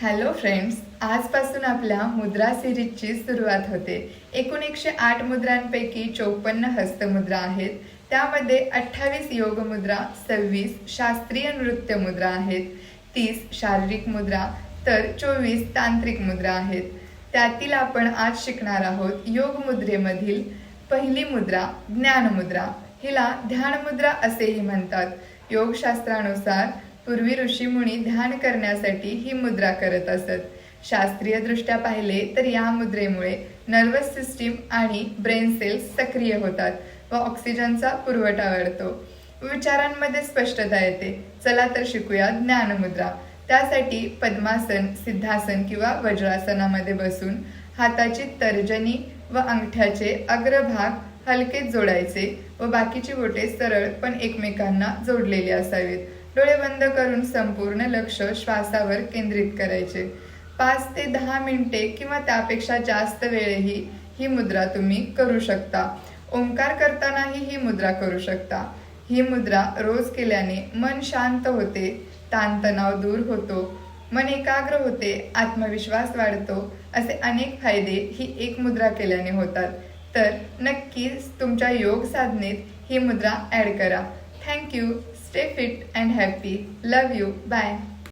Hello friends आजपासून आपल्या मुद्रा सिरीजची सुरुवात होते. एकूण एकशे आठ मुद्रांपैकी चौपन्न हस्तमुद्रा आहेत. त्यामध्ये अठ्ठावीस योगमुद्रा सव्वीस शास्त्रीय नृत्य मुद्रा आहेत. तीस शारीरिक मुद्रा तर चोवीस तांत्रिक मुद्रा आहेत. त्यातील आपण आज शिकणार आहोत योग मुद्रेमधील पहिली मुद्रा ज्ञानमुद्रा. हिला ध्यानमुद्रा असेही म्हणतात. योगशास्त्रानुसार पूर्वी ऋषीमुनी ध्यान करण्यासाठी ही मुद्रा करत असत. शास्त्रीय दृष्ट्या पाहिले तर या मुद्रेमुळे नर्वस सिस्टीम आणि ब्रेन सेल्स सक्रिय होतात व ऑक्सिजनचा पुरवठा वाढतो. विचारांमध्ये स्पष्टता येते. चला तर शिकूया ज्ञानमुद्रा त्यासाठी पद्मासन सिद्धासन किंवा वज्रासनामध्ये बसून हाताची तर्जनी व अंगठ्याचे अग्रभाग हलकेच जोडायचे व बाकीची बोटे सरळ पण एकमेकांना जोडलेली असावीत. डोळे बंद करून संपूर्ण लक्ष श्वासावर केंद्रित करायचे. पाच ते दहा मिनिटे किंवा त्यापेक्षा जास्त वेळेही ही मुद्रा तुम्ही करू शकता. ओंकार करतानाही ही मुद्रा करू शकता. ही मुद्रा रोज केल्याने मन शांत होते ताणतणाव दूर होतो मन एकाग्र होते आत्मविश्वास वाढतो असे अनेक फायदे ही एक मुद्रा केल्याने होतात. तर नक्कीच तुमच्या योग साधनेत ही मुद्रा ॲड करा. Thank you stay fit and happy love you bye